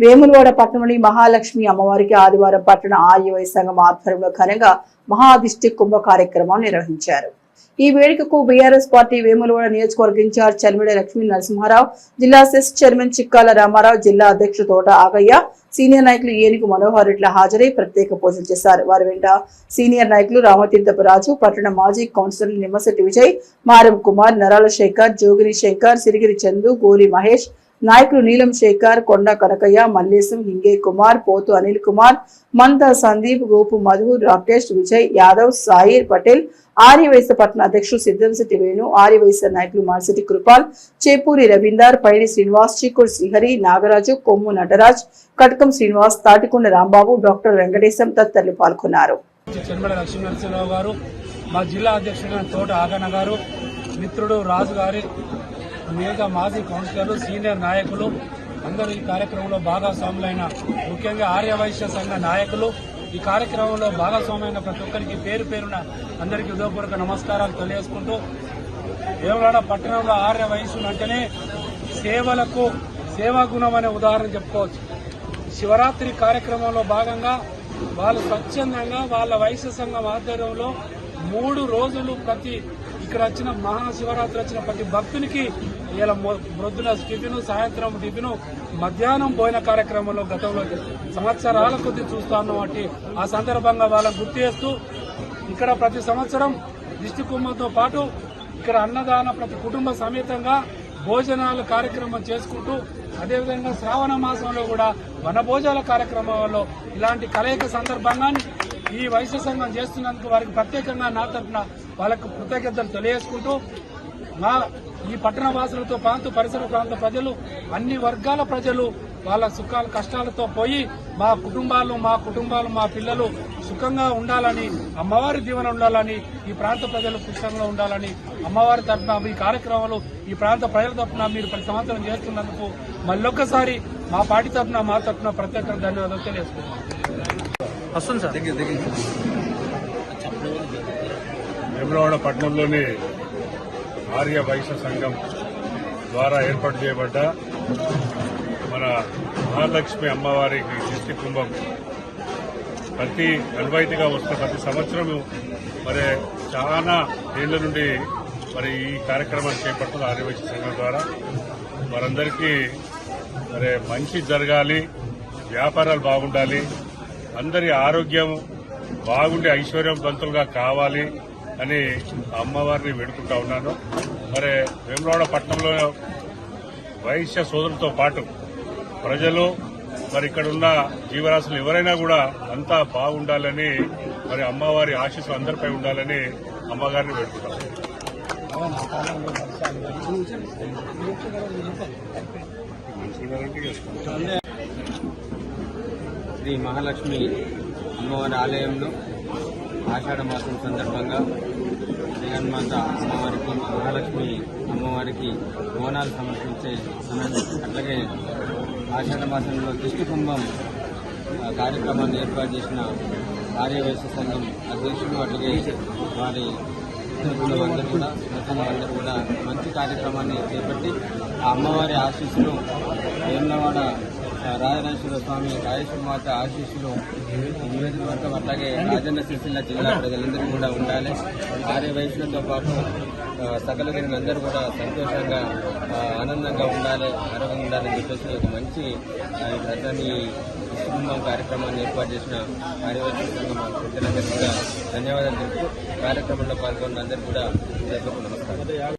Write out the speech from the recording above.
వేములవాడ పట్టణంలోని మహాలక్ష్మి అమ్మవారికి ఆదివారం పట్టణ ఆర్యవై సంఘం ఆధ్వర్యంలో ఘనంగా మహాదిష్టి కుంభ కార్యక్రమం నిర్వహించారు. ఈ వేడుకకు బీఆర్ఎస్ పార్టీ వేములవాడ నియోజకవర్గ ఇన్ఛార్జ్ చల్మిడి లక్ష్మీ నరసింహారావు జిల్లా సెస్ చైర్మన్ చిక్కాల రామారావు జిల్లా అధ్యక్షుడు తోట ఆగయ్య సీనియర్ నాయకులు ఏనుగు మనోహర్ రెడ్ల హాజరై ప్రత్యేక పూజలు చేశారు. వారి వెంట సీనియర్ నాయకులు రామతీర్థపు రాజు పట్టణ మాజీ కౌన్సిలర్ నిమ్మశెట్టి విజయ్ మారం కుమార్ నరాల శేఖర్ జోగిని శంకర్ సిరిగిరి చందు గోలి మహేష్ నాయకులు నీలం శేఖర్ కొండ కనకయ్య మల్లేశం హింగే కుమార్ పోతు అనిల్ కుమార్ మంద సందీప్ గోపు మధు రాకేష్ విజయ్ యాదవ్ సాయిర్ పటేల్ ఆర్యవైశ్య పట్టణ అధ్యక్షులు సిద్ధంశెట్టి వేణు ఆర్యవైశ్య నాయకులు మార్సిటి కృపాల్ చేపూరి రవీందర్ పైడి శ్రీనివాస్ చీకుడు శ్రీహరి నాగరాజు కొమ్ము నటరాజ్ కటకం శ్రీనివాస్ తాటికొండ రాంబాబు డాక్టర్ వెంకటేశం తదితరులు పాల్గొన్నారు. మా జిల్లా అధ్యక్షుడు తోట ఆగన గారు మిత్రుడు రాజు గారి మిగతా మాజీ కౌన్సిలర్లు సీనియర్ నాయకులు అందరూ ఈ కార్యక్రమంలో భాగస్వాములైన ముఖ్యంగా ఆర్యవైశ్య సంఘ నాయకులు. ఈ కార్యక్రమంలో భాగస్వామైన ప్రతి ఒక్కరికి పేరు పేరున అందరికీ ఉదయపూర్వక నమస్కారాలు తెలియజేసుకుంటూ వేమలాడ పట్టణంలో ఆర్య వయస్సులు అంటేనే సేవలకు సేవా గుణం అనే ఉదాహరణ చెప్పుకోవచ్చు. శివరాత్రి కార్యక్రమంలో భాగంగా వాళ్ళు స్వచ్ఛందంగా వాళ్ళ వైశ్య సంఘం ఆధ్వర్యంలో మూడు రోజులు ప్రతి ఇక్కడ వచ్చిన మహాశివరాత్రి వచ్చిన ప్రతి భక్తునికి ఇలా ప్రొద్దున టిఫిన్ సాయంత్రం టిఫిన్ మధ్యాహ్నం పోయిన కార్యక్రమంలో గతంలో సంవత్సరాల కొద్ది చూస్తాను వాటి ఆ సందర్భంగా వాళ్ళని గుర్తు చేస్తూ ఇక్కడ ప్రతి సంవత్సరం దిష్టి కుంభంతో పాటు ఇక్కడ అన్నదాన ప్రతి కుటుంబ సమేతంగా భోజనాల కార్యక్రమం చేసుకుంటూ అదేవిధంగా శ్రావణ మాసంలో కూడా వనభోజాల కార్యక్రమంలో ఇలాంటి కలయిక సందర్భంగా ఈ వైశ్య సంఘం చేస్తున్నందుకు వారికి ప్రత్యేకంగా నా తరఫున వాళ్ళకు కృతజ్ఞతలు తెలియజేసుకుంటూ మా ఈ పట్టణ వాసులతో ప్రాంత పరిసర ప్రాంత ప్రజలు అన్ని వర్గాల ప్రజలు వాళ్ళ సుఖాలు కష్టాలతో పోయి మా కుటుంబాలు మా కుటుంబాలు మా పిల్లలు సుఖంగా ఉండాలని అమ్మవారి దీవెన ఉండాలని ఈ ప్రాంత ప్రజలు సుఖంగా ఉండాలని అమ్మవారి తరఫున ఈ కార్యక్రమాలు ఈ ప్రాంత ప్రజల తరఫున మీరు ప్రతి సంవత్సరం చేస్తున్నందుకు మళ్ళొక్కసారి మా పార్టీ తరఫున మా తరఫున ప్రత్యేక ధన్యవాదాలు వస్తుంది సార్. పట్టణంలోని ఆర్య వైశ్య సంఘం ద్వారా ఏర్పాటు చేయబడ్డ మన మహాలక్ష్మి అమ్మవారికి దిష్టి కుంభం. ప్రతి అన్వైతిగా వస్తున్న ప్రతి సంవత్సరం మరి చాలా ఏళ్ళ నుండి మరి ఈ కార్యక్రమాన్ని చేపడుతున్న ఆర్యవైశ్య సంఘం ద్వారా వారందరికీ మరి మంచి జరగాలి వ్యాపారాలు బాగుండాలి అందరి ఆరోగ్యం బాగుండి ఐశ్వర్యవంతులుగా కావాలి అని అమ్మవారిని వేడుకుంటా ఉన్నాను. మరి వేములవాడ పట్టణంలో వైశ్య సోదరులతో పాటు ప్రజలు మరి ఇక్కడ ఉన్న జీవరాశులు ఎవరైనా కూడా అంతా బాగుండాలని మరి అమ్మవారి ఆశీస్సులు అందరిపై ఉండాలని అమ్మగారిని వేడుకుంటాం. శ్రీ మహాలక్ష్మి అమ్మవారి ఆలయంలో ఆషాఢ మాసం సందర్భంగా జగన్మాత అమ్మవారికి మహాలక్ష్మి అమ్మవారికి బోనాలు సమర్పించే సమయం. అట్లాగే ఆషాఢ మాసంలో దిష్టి కుంభం ఆ, కార్యక్రమాన్ని ఏర్పాటు చేసిన ఆర్యవైశ్య సంఘం అధ్యక్షులు అట్లాగే వారి అందరూ కూడా మిత్రులు అందరూ కూడా మంచి కార్యక్రమాన్ని చేపట్టి ఆ అమ్మవారి ఆశీస్సులు వేములవాడ రాజరాజేశ్వర స్వామి రాజేశ్వర మాత ఆశీస్సులు నియోజకవర్గం అట్లాగే రాజన్న సిరిసిల్ల జిల్లా ప్రజలందరూ కూడా ఉండాలి. ఆర్య వయసులతో పాటు ఆ, అందరూ కూడా సంతోషంగా ఆనందంగా ఉండాలి ఆరోగ్యంగా ఉండాలని చెప్పేసి ఒక మంచి ప్రధాని కుటుంబం కార్యక్రమాన్ని ఏర్పాటు చేసిన కార్యవర్గ సంఘం కూడా ధన్యవాదాలు తెలుపుతూ కార్యక్రమంలో పాల్గొన్న అందరూ కూడా నమస్కారం.